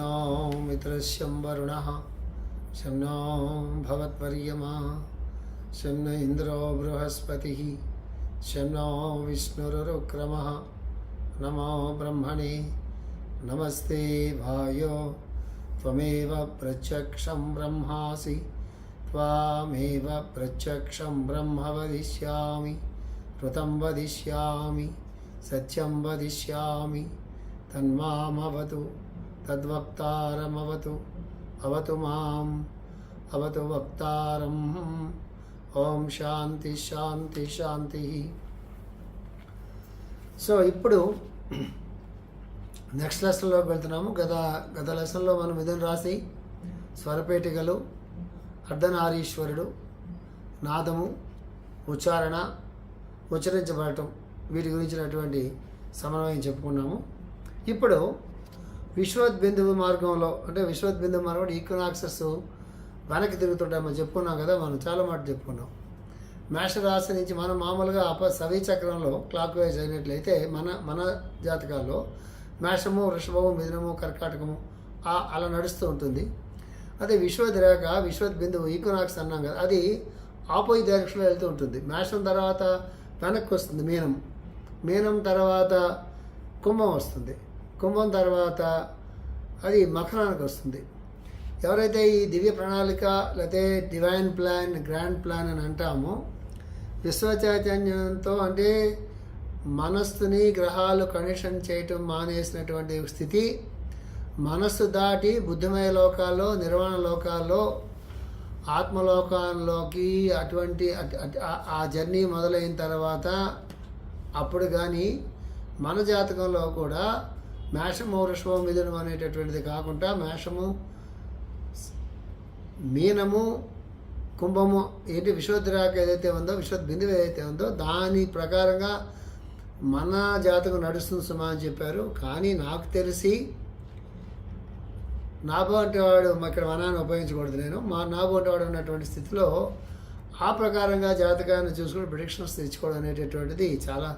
No मित्रस्यं वरुणः शं no भवत्वर्यमा शं न इन्द्रो बृहस्पतिः शं नो विष्णुरुक्रमः नमो ब्रह्मणे नमस्ते भायो त्वमेव प्रत्यक्षं ब्रह्मासि त्वामेव प्रत्यक्षं ब्रह्म वदिष्यामि ऋतं वदिष्यामि सत्यं वदिष्यामि तन्मामवतु తద్వక్తారమవతు అవతు మాం అవతు వక్తారం. ఓం శాంతి శాంతి శాంతి. సో ఇప్పుడు నెక్స్ట్ లెసన్లోకి వెళ్తున్నాము. గత గత లెసన్లో మనం మిథున రాశి స్వరపేటికలు అర్ధనారీశ్వరుడు నాదము ఉచ్చారణ ఉచ్చరించబడటం వీటి గురించినటువంటి సమన్వయం చెప్పుకున్నాము. ఇప్పుడు విశ్వద్బిందువు మార్గంలో అంటే విశ్వద్బిందువు మార్గం ఈక్వనాక్సెస్ వెనక్కి తిరుగుతుంటాయి మనం చెప్పుకున్నాం కదా మనం చాలా మాట చెప్పుకున్నాం. మేషరాశి నుంచి మనం మామూలుగా అప సవి చక్రంలో క్లాక్ వైజ్ అయినట్లయితే మన మన జాతకాల్లో మేషము వృషభము మిథునము కర్కాటకము అలా నడుస్తూ ఉంటుంది. అదే విశ్వద్రేఖ రేఖ విశ్వద్ బిందువు ఈకోనాక్స్ అన్నాం కదా అది ఆపోజిట్ డైరెక్షన్లో వెళ్తూ ఉంటుంది. మేషం తర్వాత వెనక్కి వస్తుంది మీనం. మీనం తర్వాత కుంభం వస్తుంది. కుంభం తర్వాత అది మకరానికి వస్తుంది. ఎవరైతే ఈ దివ్య ప్రణాళిక లేకపోతే డివైన్ ప్లాన్ గ్రాండ్ ప్లాన్ అని అంటామో విశ్వచైతన్యంతో అంటే మనస్సుని గ్రహాలు కనెక్షన్ చేయటం మానేసినటువంటి స్థితి మనస్సు దాటి బుద్ధిమయ లోకాల్లో నిర్వాణ లోకాల్లో ఆత్మలోకాల్లోకి అటువంటి ఆ జర్నీ మొదలైన తర్వాత అప్పుడు కానీ మన జాతకంలో కూడా మేషము వృషభం మిథునం అనేటటువంటిది కాకుండా మేషము మీనము కుంభము ఏంటి విశ్వద్రాక ఏదైతే ఉందో విశ్వద్ బిందువు ఏదైతే ఉందో దాని ప్రకారంగా మన జాతకం నడుస్తుంది సుమా అని చెప్పారు. కానీ నాకు తెలిసి నాబో అంటే వాడు మా ఇక్కడ వనాన్ని ఉపయోగించకూడదు నేను. మా నాబో అంటే వాడు ఉన్నటువంటి స్థితిలో ఆ ప్రకారంగా జాతకాన్ని చూసుకుని ప్రిడిక్షన్స్ తెచ్చుకోవడం అనేటటువంటిది చాలా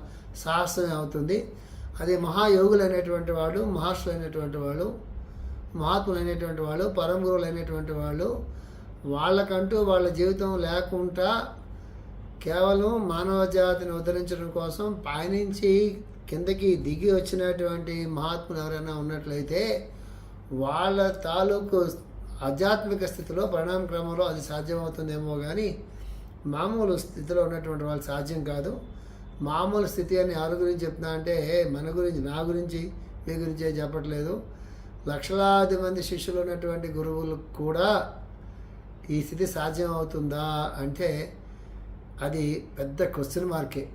సాహసమే అవుతుంది. అది మహాయోగులు అనేటువంటి వాళ్ళు మహర్షులు అయినటువంటి వాళ్ళు మహాత్ములు అయినటువంటి వాళ్ళు పరమ గురువులు అయినటువంటి వాళ్ళు వాళ్ళకంటూ వాళ్ళ జీవితం లేకుండా కేవలం మానవ జాతిని ఉద్ధరించడం కోసం పయనించి కిందకి దిగి వచ్చినటువంటి మహాత్ములు ఎవరైనా ఉన్నట్లయితే వాళ్ళ తాలూకు ఆధ్యాత్మిక స్థితిలో పరిణామ క్రమంలో అది సాధ్యమవుతుందేమో కానీ మామూలు స్థితిలో ఉన్నటువంటి వాళ్ళు సాధ్యం కాదు. మామూలు స్థితి అని ఎవరి గురించి చెప్తున్నా అంటే మన గురించి నా గురించి మీ గురించే చెప్పట్లేదు. లక్షలాది మంది శిష్యులు ఉన్నటువంటి గురువులు కూడా ఈ స్థితి సాధ్యం అవుతుందా అంటే అది పెద్ద క్వశ్చన్ మార్కే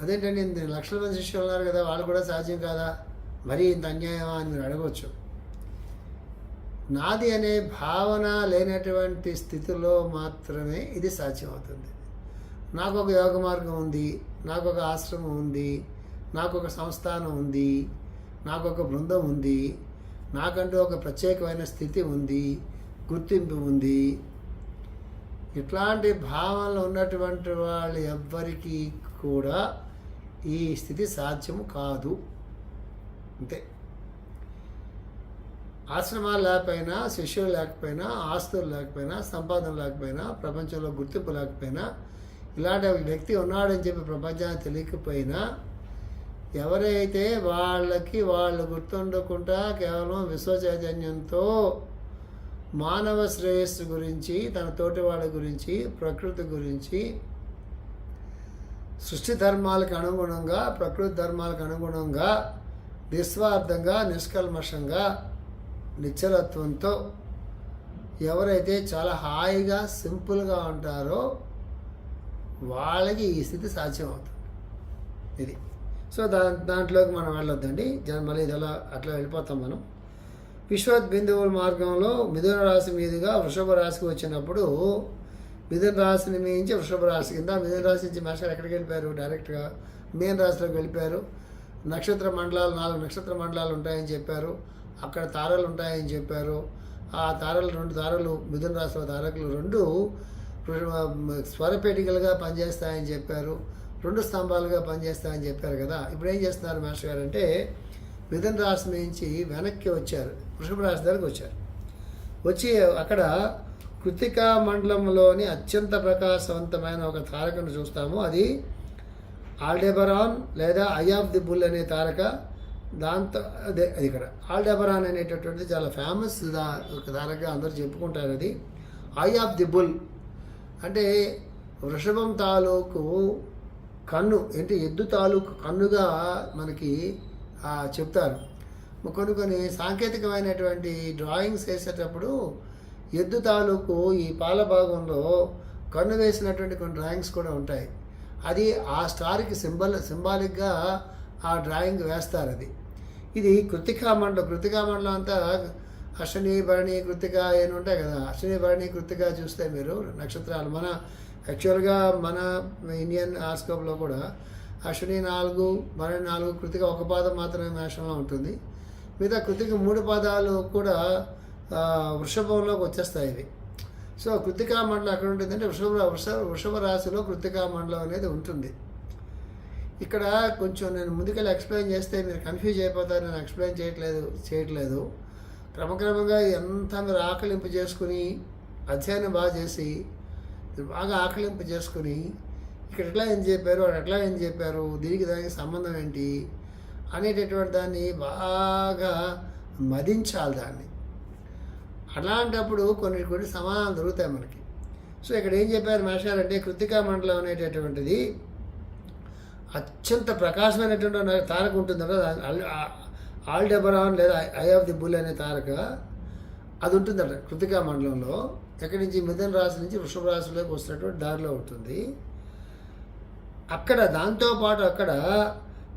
అదేంటండి ఇంత లక్షల మంది శిష్యులు ఉన్నారు కదా వాళ్ళు కూడా సాధ్యం కాదా? మరీ ఇంత అన్యాయమా అని మీరు అడగవచ్చు నాది అనే భావన లేనటువంటి స్థితిలో మాత్రమే ఇది సాధ్యమవుతుంది నాకు ఒక యోగ మార్గం ఉంది నాకు ఒక ఆశ్రమం ఉంది నాకు ఒక సంస్థానం ఉంది నాకు ఒక బృందం ఉంది నాకంటూ ఒక ప్రత్యేకమైన స్థితి ఉంది గుర్తింపు ఉంది. ఇట్లాంటి భావనలు ఉన్నటువంటి వాళ్ళు ఎవ్వరికీ కూడా ఈ స్థితి సాధ్యము కాదు. అంతే. ఆశ్రమాలు లేకపోయినా శిష్యులు లేకపోయినా ఆస్తులు లేకపోయినా సంపాదన లేకపోయినా ప్రపంచంలో గుర్తింపు లేకపోయినా ఇలాంటి వ్యక్తి ఉన్నాడని చెప్పి ప్రపంచానికి తెలియకపోయినా ఎవరైతే వాళ్ళకి వాళ్ళు గుర్తుండకుండా కేవలం విశ్వచైతన్యంతో మానవ శ్రేయస్సు గురించి తన తోటి వాళ్ళ గురించి ప్రకృతి గురించి సృష్టి ధర్మాలకు అనుగుణంగా ప్రకృతి ధర్మాలకు అనుగుణంగా నిస్వార్థంగా నిష్కల్మషంగా నిశ్చలత్వంతో ఎవరైతే చాలా హాయిగా సింపుల్గా ఉంటారో వాళ్ళకి ఈ స్థితి సాధ్యం అవుతుంది ఇది. సో దా దాంట్లోకి మనం వెళ్ళొద్దండి. జన మళ్ళీ ఇది అలా అట్లా వెళ్ళిపోతాం మనం. విశ్వత్ బిందువుల మార్గంలో మిథున రాశి మీదుగా వృషభ రాశికి వచ్చినప్పుడు మిథున రాశిని మించి వృషభ రాశి కింద మిథున రాశి నుంచి మేషాలు ఎక్కడికి వెళ్ళిపోయారు? డైరెక్ట్గా మీన రాశిలోకి వెళ్ళిపోయారు. నక్షత్ర మండలాలు నాలుగు నక్షత్ర మండలాలు ఉంటాయని చెప్పారు. అక్కడ తారలు ఉంటాయని చెప్పారు. ఆ తారలు రెండు తారలు మిథున రాశిలో తారకులు రెండు స్వరపేటికలుగా పనిచేస్తాయని చెప్పారు రెండు స్తంభాలుగా పనిచేస్తాయని చెప్పారు కదా. ఇప్పుడు ఏం చేస్తున్నారు మాస్టర్ గారు అంటే మిథున రాశి నుంచి వెనక్కి వచ్చారు వృషభ రాశి దగ్గరికి వచ్చారు. వచ్చి అక్కడ కృతికా మండలంలోని అత్యంత ప్రకాశవంతమైన ఒక తారకను చూస్తాము. అది ఆల్డెబరాన్ లేదా ఐ ఆఫ్ ది బుల్ అనే తారక. దాంతో అదే అది ఇక్కడ. ఆల్డెబరాన్ అనేటటువంటిది చాలా ఫేమస్ దా ఒక తారక అందరూ చెప్పుకుంటారు అది ఐ ఆఫ్ ది బుల్ అంటే వృషభం తాలూకు కన్ను ఏంటి ఎద్దు తాలూకు కన్నుగా మనకి చెప్తారు. కొన్ని కొన్ని సాంకేతికమైనటువంటి డ్రాయింగ్స్ వేసేటప్పుడు ఎద్దు తాలూకు ఈ పాల భాగంలో కన్ను వేసినటువంటి కొన్ని డ్రాయింగ్స్ కూడా ఉంటాయి. అది ఆ స్టార్కి సింబల్ సింబాలిక్గా ఆ డ్రాయింగ్ వేస్తారు అది. ఇది కృతికా మండలం కృతికా మండలం అంతా అశ్విని భరణి కృతిక అని ఉంటాయి కదా? అశ్విని భరణి కృతిక చూస్తే మీరు నక్షత్రాలు. మన యాక్చువల్గా మన ఇండియన్ ఆస్కోప్లో కూడా అశ్విని నాలుగు భరణి నాలుగు కృతిక ఒక పాదం మాత్రమే మేషంలో ఉంటుంది. మిగతా కృతిక మూడు పాదాలు కూడా వృషభంలోకి వచ్చేస్తాయి ఇవి. సో కృతికా మండలం ఎక్కడ ఉంటుందంటే వృషభ వృష వృషభ రాశిలో కృతికా మండలం అనేది ఉంటుంది. ఇక్కడ కొంచెం నేను ముందుకెళ్ళి ఎక్స్ప్లెయిన్ చేస్తే మీరు కన్ఫ్యూజ్ అయిపోతారు. నేను ఎక్స్ప్లెయిన్ చేయట్లేదు చేయట్లేదు. క్రమక్రమంగా ఎంత మీరు ఆకలింపు చేసుకుని అధ్యయనం బాగా చేసి బాగా ఆకలింపు చేసుకుని ఇక్కడ ఎట్లా ఏం చెప్పారు అక్కడ ఎట్లా ఏం చెప్పారు దీనికి దానికి సంబంధం ఏంటి అనేటటువంటి దాన్ని బాగా మదించాలి దాన్ని. అలాంటప్పుడు కొన్ని కొన్ని సమాధానం దొరుకుతాయి మనకి. సో ఇక్కడ ఏం చెప్పారు మాస్టర్ అంటే కృతికా మండలం అనేటటువంటిది అత్యంత ప్రకాశమైనటువంటి తారకు ఉంటుంది ఆల్డెబరాన్ లేదా ఐ ఆఫ్ ది బుల్ అనే తారక అది ఉంటుందట కృతికా మండలంలో. ఎక్కడి నుంచి? మిథున రాశి నుంచి వృషభ రాశిలోకి వస్తున్నటువంటి దారిలో ఉంటుంది. అక్కడ దాంతోపాటు అక్కడ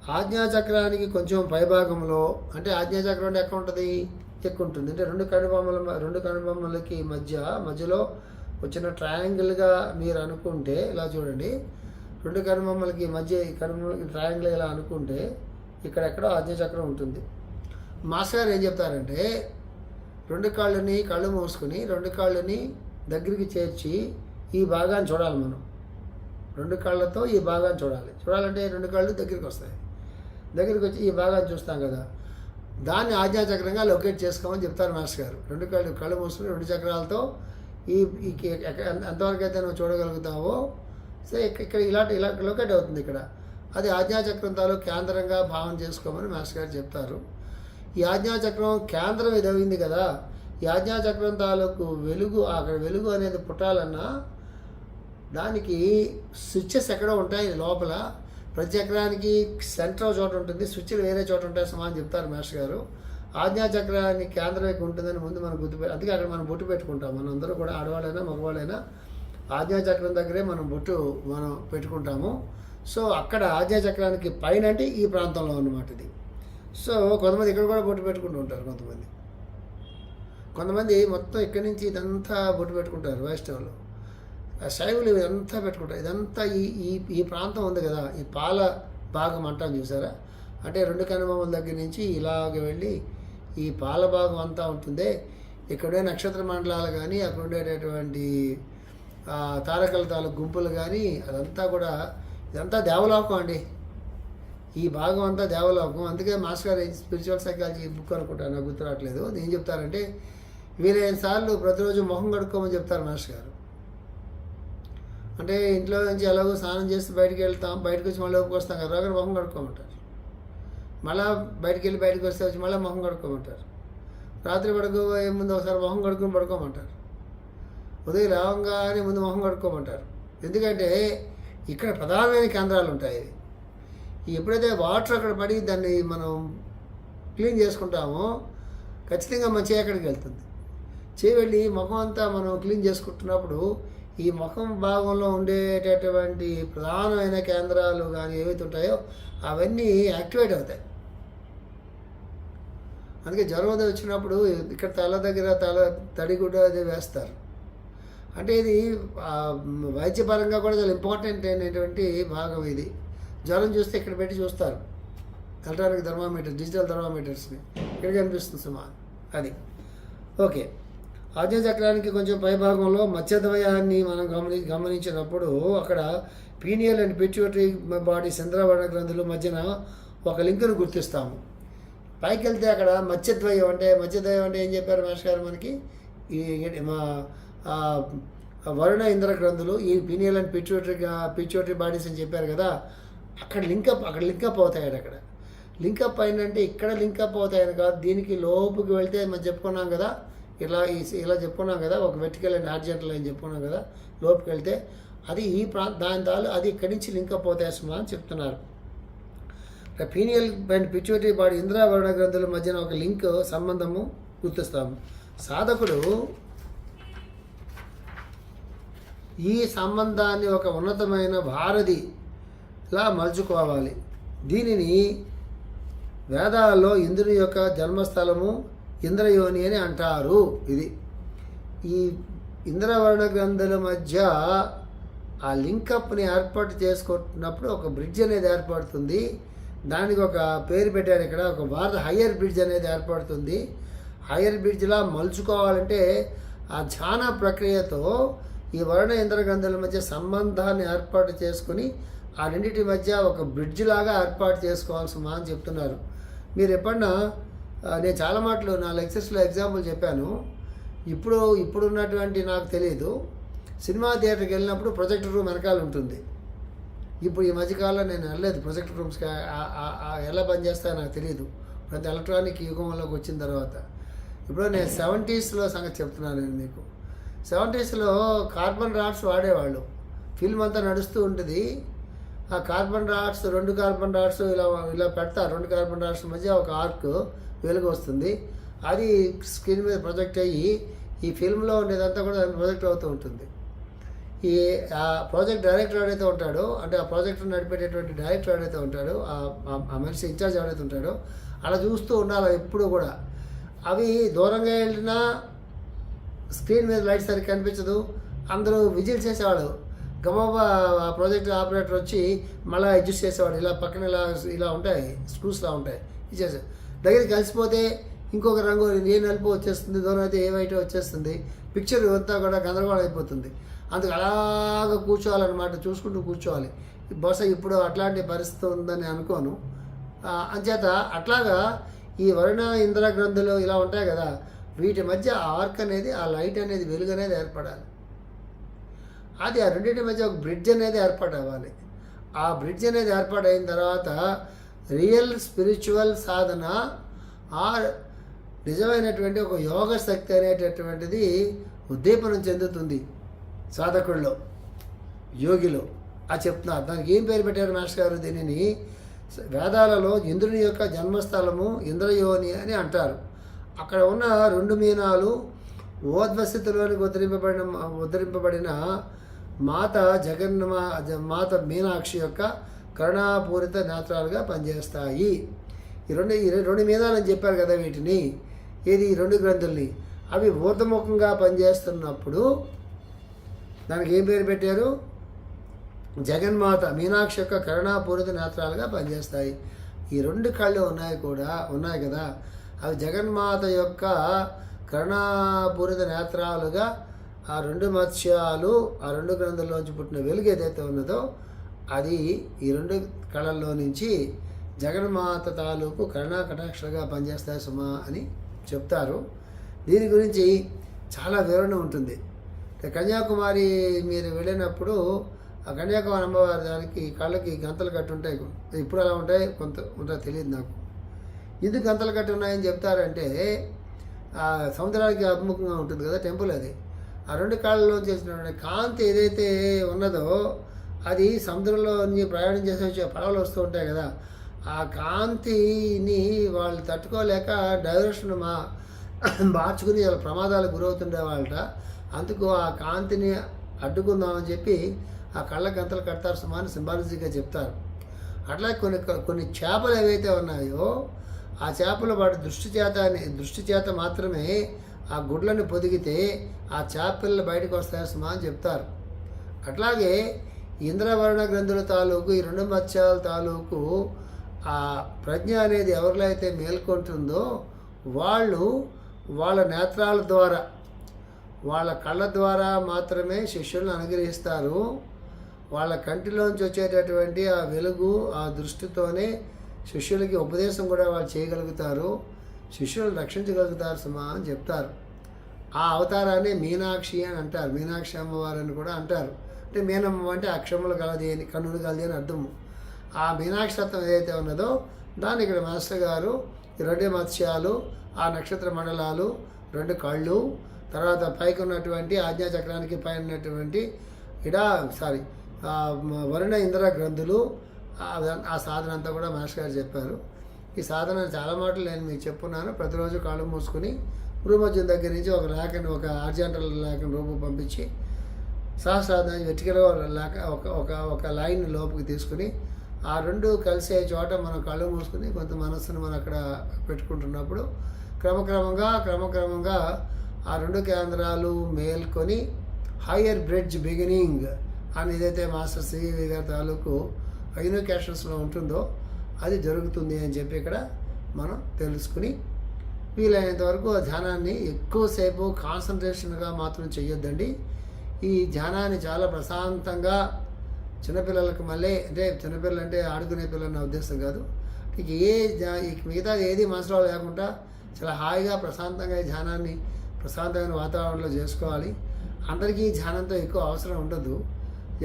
ఆజ్ఞాచక్రానికి కొంచెం పైభాగంలో అంటే ఆజ్ఞాచక్రం అంటే ఎక్కడ ఉంటుంది? ఎక్కువ ఉంటుంది. అంటే రెండు కనుబొమ్మల రెండు కనుబొమ్మలకి మధ్య మధ్యలో వచ్చిన ట్రయాంగిల్గా మీరు అనుకుంటే ఇలా చూడండి. రెండు కనుబొమ్మలకి మధ్య ఈ కనుబొమ్మలకి ట్రయాంగిల్ ఇలా అనుకుంటే ఇక్కడెక్కడో ఆజ్ఞాచక్రం ఉంటుంది. మాస్టర్ గారు ఏం చెప్తారంటే రెండు కాళ్ళని కళ్ళు మూసుకుని రెండు కాళ్ళని దగ్గరికి చేర్చి ఈ భాగాన్ని చూడాలి మనం. రెండు కాళ్ళతో ఈ భాగాన్ని చూడాలి. చూడాలంటే రెండు కాళ్ళు దగ్గరికి వస్తాయి. దగ్గరికి వచ్చి ఈ భాగాన్ని చూస్తాం కదా. దాన్ని ఆజ్ఞాచక్రంగా లొకేట్ చేసుకోమని చెప్తారు మాస్టర్ గారు. రెండు కళ్ళు కళ్ళు మూసుకుని రెండు చక్రాలతో ఈ ఎంతవరకు అయితే నువ్వు చూడగలుగుతావో సరే ఇక్కడ ఇలాంటి ఇలా లొకేట్ అవుతుంది ఇక్కడ. అది ఆజ్ఞాచక్రం తాలూ కేంద్రంగా భావన చేసుకోమని మాస్టర్ గారు చెప్తారు. ఈ ఆజ్ఞాచక్రం కేంద్రం ఇది అయింది కదా. ఈ ఆజ్ఞాచక్రం తాలూకు వెలుగు అక్కడ వెలుగు అనేది పుట్టాలన్నా దానికి స్విచ్చెస్ ఎక్కడ ఉంటాయి లోపల. ప్రతి చక్రానికి సెంటర్ చోట ఉంటుంది స్విచ్లు వేరే చోట ఉంటాయి సమానం చెప్తారు మాస్టర్ గారు. ఆజ్ఞాచక్రాన్ని కేంద్రం ఎక్కువ ఉంటుందని ముందు మనం గుర్తు అందుకే అక్కడ మనం బొట్టు పెట్టుకుంటాం. మనం అందరూ కూడా ఆడవాళ్ళైనా మగవాళ్ళైనా ఆజ్ఞా చక్రం దగ్గరే మనం బొట్టు మనం పెట్టుకుంటాము. సో అక్కడ ఆజ్ఞాచక్రానికి పైన అంటే ఈ ప్రాంతంలో అన్నమాట ఇది. సో కొంతమంది ఇక్కడ కూడా బొట్టు పెట్టుకుంటూ ఉంటారు కొంతమంది. కొంతమంది మొత్తం ఇక్కడి నుంచి ఇదంతా బొట్టు పెట్టుకుంటారు వైష్ణవులు. ఆ శైవులు ఇదంతా పెట్టుకుంటారు. ఇదంతా ఈ ఈ ఈ ప్రాంతం ఉంది కదా ఈ పాల భాగం అంటాం చూసారా? అంటే రెండు కనుబొమ్మల దగ్గర నుంచి ఇలాగ వెళ్ళి ఈ పాల భాగం అంతా ఉంటుందే. ఇక్కడే నక్షత్ర మండలాలు కానీ అక్కడ ఉండేటటువంటి తారకల తాలూకు గుంపులు కానీ అదంతా కూడా ఇదంతా దేవలోకం అండి. ఈ భాగం అంతా దేవలోకం. అందుకే మాస్టర్ గారు స్పిరిచువల్ సైకాలజీ బుక్ అనుకుంటాను నాకు గుర్తు రావట్లేదు. ఏం చెప్తారంటే వీలైన సార్లు ప్రతిరోజు మొహం కడుక్కోమని చెప్తారు మాస్టర్ గారు. అంటే ఇంట్లో నుంచి ఎలాగో స్నానం చేసి బయటికి వెళ్తాం బయటకు వచ్చి మళ్ళీ లోపలికి వస్తాం కదా ఒకరు మొహం కడుక్కోమంటారు. మళ్ళీ బయటికి వెళ్ళి బయటకు వస్తే వచ్చి మళ్ళీ మొహం కడుక్కోమంటారు. రాత్రి పడుకోబోయే ముందు ఒకసారి మొహం కడుక్కొని పడుకోమంటారు. ఉదయం రావంగానే ముందు మొహం కడుక్కోమంటారు. ఎందుకంటే ఇక్కడ ప్రధానమైన కేంద్రాలు ఉంటాయి. ఇవి ఎప్పుడైతే వాటర్ అక్కడ పడి దాన్ని మనం క్లీన్ చేసుకుంటామో ఖచ్చితంగా మన చేయి అక్కడికి వెళ్తుంది. చేయి వెళ్ళి ముఖం అంతా మనం క్లీన్ చేసుకుంటున్నప్పుడు ఈ ముఖం భాగంలో ఉండేటటువంటి ప్రధానమైన కేంద్రాలు కానీ ఏవైతే ఉంటాయో అవన్నీ యాక్టివేట్ అవుతాయి. అందుకే జ్వరం అది వచ్చినప్పుడు ఇక్కడ తల దగ్గర తల తడిగుడ్డ అది వేస్తారు. అంటే ఇది వైద్యపరంగా కూడా చాలా ఇంపార్టెంట్ అయినటువంటి భాగం ఇది. జ్వరం చూస్తే ఇక్కడ పెట్టి చూస్తారు. ఎలక్ట్రానిక్ థర్మామీటర్ డిజిటల్ థర్మామీటర్స్ని. ఇక్కడ కనిపిస్తుంది సుమా. అది. ఓకే. ఆజ్ఞచక్రానికి కొంచెం పైభాగంలో మత్స్యద్వయాన్ని మనం గమని గమనించినప్పుడు అక్కడ పీనియల్ అండ్ పిట్యూటరీ బాడీ చంద్రవర్ణ గ్రంథుల మధ్యన ఒక లింకును గుర్తిస్తాము. పైకి వెళ్తే అక్కడ మత్స్యద్వయం అంటే మత్స్యద్వయం అంటే ఏం చెప్పారు మహేష్ గారు మనకి? ఈ మా వరుణ ఇంద్ర గ్రంథులు ఈ pineal and pituitary pituitary bodies అని చెప్పారు కదా. అక్కడ లింకప్ అక్కడ లింకప్ అవుతాయని అక్కడ. లింకప్ అయిందంటే ఇక్కడ లింకప్ అవుతాయని కాదు. దీనికి లోపుకి వెళ్తే మనం చెప్పుకున్నాం కదా ఇలా ఈ- ఇలా చెప్పుకున్నాం కదా ఒక వెర్టికల్ అండ్ హార్జెంటల్ అని చెప్పుకున్నాం కదా లోపుకి వెళ్తే అది ఈ ప్రాంత దాని తాలు అది ఇక్కడి నుంచి లింకప్ అవుతాయి సుమా అని చెప్తున్నారు. పీనియల్ అండ్ పిచ్యూటరీ బాడీ ఇంద్రావరణ గ్రంథుల మధ్యన ఒక లింక్ సంబంధము గుర్తిస్తాము. సాధకుడు ఈ సంబంధాన్ని ఒక ఉన్నతమైన లా మలుచుకోవాలి. దీనిని వేదాలలో ఇంద్రుని యొక్క జన్మస్థలము ఇంద్రయోని అని అంటారు. ఇది. ఈ ఇంద్రవర్ణ గ్రంథుల మధ్య ఆ లింకప్ని ఏర్పాటు చేసుకుంటున్నప్పుడు ఒక బ్రిడ్జ్ అనేది ఏర్పడుతుంది. దానికి ఒక పేరు పెట్టారు ఇక్కడ. ఒక భారత హయ్యర్ బ్రిడ్జ్ అనేది ఏర్పడుతుంది. హయ్యర్ బ్రిడ్జ్లా మలుచుకోవాలంటే ఆ ధ్యాన ప్రక్రియతో ఈ వర్ణ ఇంద్ర గ్రంథుల మధ్య సంబంధాన్ని ఏర్పాటు చేసుకుని ఆ రెండింటి మధ్య ఒక బ్రిడ్జ్ లాగా ఏర్పాటు చేసుకోవాల్సి మా అని చెప్తున్నారు. మీరు ఎప్పుడన్నా నేను చాలా మాటలు నా లెక్చర్స్లో ఎగ్జాంపుల్ చెప్పాను. ఇప్పుడు ఇప్పుడు ఉన్నటువంటి నాకు తెలియదు సినిమా థియేటర్కి వెళ్ళినప్పుడు ప్రొజెక్టర్ రూమ్ వెనకాల ఉంటుంది. ఇప్పుడు ఈ మధ్యకాలంలో నేను వెళ్ళలేదు. ప్రొజెక్టర్ రూమ్స్కి ఎలా పనిచేస్తాయో నాకు తెలియదు ప్రతి ఎలక్ట్రానిక్ యుగంలోకి వచ్చిన తర్వాత. ఇప్పుడు నేను సెవెంటీస్లో సంగతి చెప్తున్నాను నేను మీకు. సెవెంటీస్లో కార్బన్ రాడ్స్ వాడేవాళ్ళు. ఫిల్మ్ అంతా నడుస్తూ ఉంటుంది. ఆ కార్బన్ రాడ్స్ రెండు కార్బన్ రాడ్స్ ఇలా ఇలా పెడతారు రెండు కార్బన్ రాడ్స్ మధ్య ఒక ఆర్క్ వెలుగు వస్తుంది. అది స్క్రీన్ మీద ప్రొజెక్ట్ అయ్యి ఈ ఫిల్మ్లో ఉండేదంతా కూడా ప్రొజెక్ట్ అవుతూ ఉంటుంది. ఈ ఆ ప్రాజెక్ట్ డైరెక్టర్ ఎవడైతే ఉంటాడో అంటే ఆ ప్రాజెక్ట్ నడిపేటటువంటి డైరెక్టర్ ఎవడైతే ఉంటాడో ఆ- మనిషి ఇన్ఛార్జ్ ఎవడైతే ఉంటాడో అలా చూస్తూ ఉండాలి ఎప్పుడు కూడా. అవి దూరంగా వెళ్ళినా స్క్రీన్ మీద లైట్ సరిగ్గా కనిపించదు. అందరూ విజిల్ చేసేవాడు గబాబా ఆ ప్రాజెక్ట్ ఆపరేటర్ వచ్చి మళ్ళీ అడ్జస్ట్ చేసేవాడు. ఇలా పక్కన ఇలా ఇలా ఉంటాయి స్క్రూస్లా ఉంటాయి. ఇచ్చేసి దగ్గరికి కలిసిపోతే ఇంకొక రంగు ఏ నలుపు వచ్చేస్తుంది దూరం అయితే ఏ వైట్ వచ్చేస్తుంది పిక్చర్ అంతా కూడా గందరగోళం అయిపోతుంది. అందుకు అలాగ కూర్చోవాలన్నమాట చూసుకుంటూ కూర్చోవాలి. బహుశా ఇప్పుడు అట్లాంటి పరిస్థితి ఉందని అనుకోను. అంచేత అట్లాగా ఈ వరుణ ఇంద్ర గ్రంథులు ఇలా ఉంటాయి కదా వీటి మధ్య ఆర్క్ అనేది ఆ లైట్ అనేది వెలుగు అనేది ఏర్పడాలి. అది ఆ రెండింటి మధ్య ఒక బ్రిడ్జ్ అనేది ఏర్పాటు అవ్వాలి. ఆ బ్రిడ్జ్ అనేది ఏర్పాటైన తర్వాత రియల్ స్పిరిచువల్ సాధన ఆ నిజమైనటువంటి ఒక యోగ శక్తి అనేటటువంటిది ఉద్దీపనం చెందుతుంది సాధకుల్లో యోగిలో. ఆ చెప్తున్నారు దానికి ఏం పేరు పెట్టారు మాస్టర్ గారు దీనిని? వేదాలలో ఇంద్రుని యొక్క జన్మస్థలము ఇంద్రయోని అని అంటారు. అక్కడ ఉన్న రెండు మీనాలు ఓద్వస్థితిలోనికి ఉద్ధరింపబడిన ఉద్ధరింపబడిన మాత జగన్మా మాత మీనాక్షి యొక్క కరుణాపూరిత నేత్రాలుగా పనిచేస్తాయి. ఈ రెండు ఈ రెండు మీనాలని చెప్పారు కదా వీటిని. ఏది? ఈ రెండు గ్రంథుల్ని. అవి ఊర్ధముఖంగా పనిచేస్తున్నప్పుడు దానికి ఏం పేరు పెట్టారు? జగన్మాత మీనాక్షి యొక్క కరుణాపూరిత నేత్రాలుగా పనిచేస్తాయి. ఈ రెండు కళ్ళు ఉన్నాయి కూడా ఉన్నాయి కదా. అవి జగన్మాత యొక్క కరుణాపూరిత నేత్రాలుగా ఆ రెండు మత్స్యాలు ఆ రెండు గ్రంథంలోంచి పుట్టిన వెలుగు ఏదైతే ఉన్నదో అది ఈ రెండు కళల్లో నుంచి జగన్మాత తాలూకు కరుణా కటాక్షలుగా పనిచేస్తాయి సుమా అని చెప్తారు. దీని గురించి చాలా వివరణ ఉంటుంది. కన్యాకుమారి మీరు వెళ్ళినప్పుడు ఆ కన్యాకుమారి అమ్మవారి దానికి కళ్ళకి గంతలు కట్టి ఉంటాయి. ఇప్పుడు అలా ఉంటాయి కొంత ఉంటా తెలియదు నాకు. ఎందుకు గంతలు కట్టి ఉన్నాయని చెప్తారంటే ఆ సముద్రానికి అభిముఖంగా ఉంటుంది కదా టెంపుల్ అది. ఆ రెండు కాళ్ళలో చేసిన కాంతి ఏదైతే ఉన్నదో అది సముద్రంలో ప్రయాణం చేసి వచ్చే పడవలు వస్తూ ఉంటాయి కదా ఆ కాంతిని వాళ్ళు తట్టుకోలేక డైవర్షన్ మా మార్చుకుని వాళ్ళ ప్రమాదాలకు గురవుతుండే వాళ్ళట. అందుకు ఆ కాంతిని అడ్డుకుందామని చెప్పి ఆ కళ్ళ గంతలు కడతారు సుమారు సింబాలజీగా చెప్తారు. అట్లా కొన్ని కొన్ని చేపలు ఏవైతే ఉన్నాయో ఆ చేపలు వాటి దృష్టి చేత దృష్టి చేత మాత్రమే ఆ గుడ్లను పొదిగితే ఆ చేపలు బయటకు వస్తాయి సుమా అని చెప్తారు. అట్లాగే ఇంద్రవర్ణ గ్రంథుల తాలూకు ఈ రెండు మత్స్యాల తాలూకు ఆ ప్రజ్ఞ అనేది ఎవరిలో అయితే మేల్కొంటుందో వాళ్ళు వాళ్ళ నేత్రాల ద్వారా వాళ్ళ కళ్ళ ద్వారా మాత్రమే శిష్యులను అనుగ్రహిస్తారు. వాళ్ళ కంటిలోంచి వచ్చేటటువంటి ఆ వెలుగు ఆ దృష్టితోనే శిష్యులకి ఉపదేశం కూడా వాళ్ళు చేయగలుగుతారు. శిష్యులను రక్షించగలుగుతారు సుమా అని చెప్తారు. ఆ అవతారాన్ని మీనాక్షి అని అంటారు. మీనాక్షి అమ్మవారు అని కూడా అంటారు. అంటే మీనమ్మ అంటే అక్షములు కలది అని కన్నులు కలది అని అర్థము. ఆ మీనాక్షి తత్వం ఏదైతే ఉన్నదో దాన్ని ఇక్కడ మాస్టర్ గారు రెండు మత్స్యాలు ఆ నక్షత్ర మండలాలు రెండు కళ్ళు తర్వాత పైకి ఉన్నటువంటి ఆజ్ఞాచక్రానికి పైన ఉన్నటువంటి ఇడా సారీ వరుణ ఇంద్ర గ్రంథులు ఆ సాధన అంతా కూడా మాస్టర్ గారు చెప్పారు. ఈ సాధన చాలా మాటలు నేను మీకు చెప్పున్నాను. ప్రతిరోజు కాళ్ళు మూసుకుని భూమధ్యం దగ్గర నుంచి ఒక లేఖని ఒక ఆర్జెంటల్ లేఖని రూపం పంపించి సహస్రార్థాన్ని వెటికల్ లేక ఒక ఒక ఒక లైన్ లోపుకి తీసుకుని ఆ రెండు కలిసే చోట మనం కళ్ళు మూసుకుని కొంత మనస్సును మనం అక్కడ పెట్టుకుంటున్నప్పుడు క్రమక్రమంగా క్రమక్రమంగా ఆ రెండు కేంద్రాలు మేల్కొని హయ్యర్ బ్రిడ్జ్ బిగినింగ్ అని ఏదైతే మాస్టర్ సివి గారి తాలూకు ఐనోకేషన్స్లో ఉంటుందో అది జరుగుతుంది అని చెప్పి ఇక్కడ మనం తెలుసుకుని వీలైనంత వరకు ఆ ధ్యానాన్ని ఎక్కువసేపు కాన్సన్ట్రేషన్గా మాత్రం చేయొద్దండి ఈ ధ్యానాన్ని చాలా ప్రశాంతంగా చిన్నపిల్లలకు మళ్ళీ అంటే చిన్నపిల్లలు అంటే ఆడుకునే పిల్లలు నా ఉద్దేశం కాదు. ఇక ఏ మిగతా ఏది మనసులో లేకుండా చాలా హాయిగా ప్రశాంతంగా ఈ ధ్యానాన్ని ప్రశాంతమైన వాతావరణంలో చేసుకోవాలి. అందరికీ ధ్యానంతో ఎక్కువ అవసరం ఉండదు.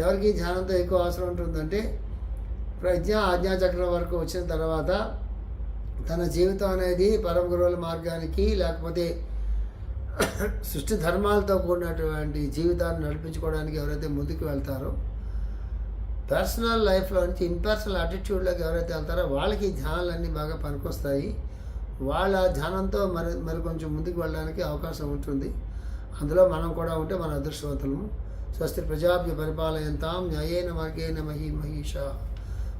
ఎవరికి ధ్యానంతో ఎక్కువ అవసరం ఉంటుందంటే ప్రజ్ఞ ఆజ్ఞాచక్రం వరకు వచ్చిన తర్వాత తన జీవితం అనేది పరమ గురువుల మార్గానికి లేకపోతే సృష్టి ధర్మాలతో కూడినటువంటి జీవితాన్ని నడిపించుకోవడానికి ఎవరైతే ముందుకు వెళ్తారో పర్సనల్ లైఫ్లో నుంచి ఇంపర్సనల్ అటిట్యూడ్లోకి ఎవరైతే వెళ్తారో వాళ్ళకి ధ్యానాలన్నీ బాగా పనికొస్తాయి. వాళ్ళ ధ్యానంతో మరి మరి కొంచెం ముందుకు వెళ్ళడానికి అవకాశం ఉంటుంది. అందులో మనం కూడా ఉంటే మన అదృష్టవంతులము. స్వస్తి ప్రజాభ్య పరిపాలయంతాం. న్యాయేన మార్గేణ మహి మహిష.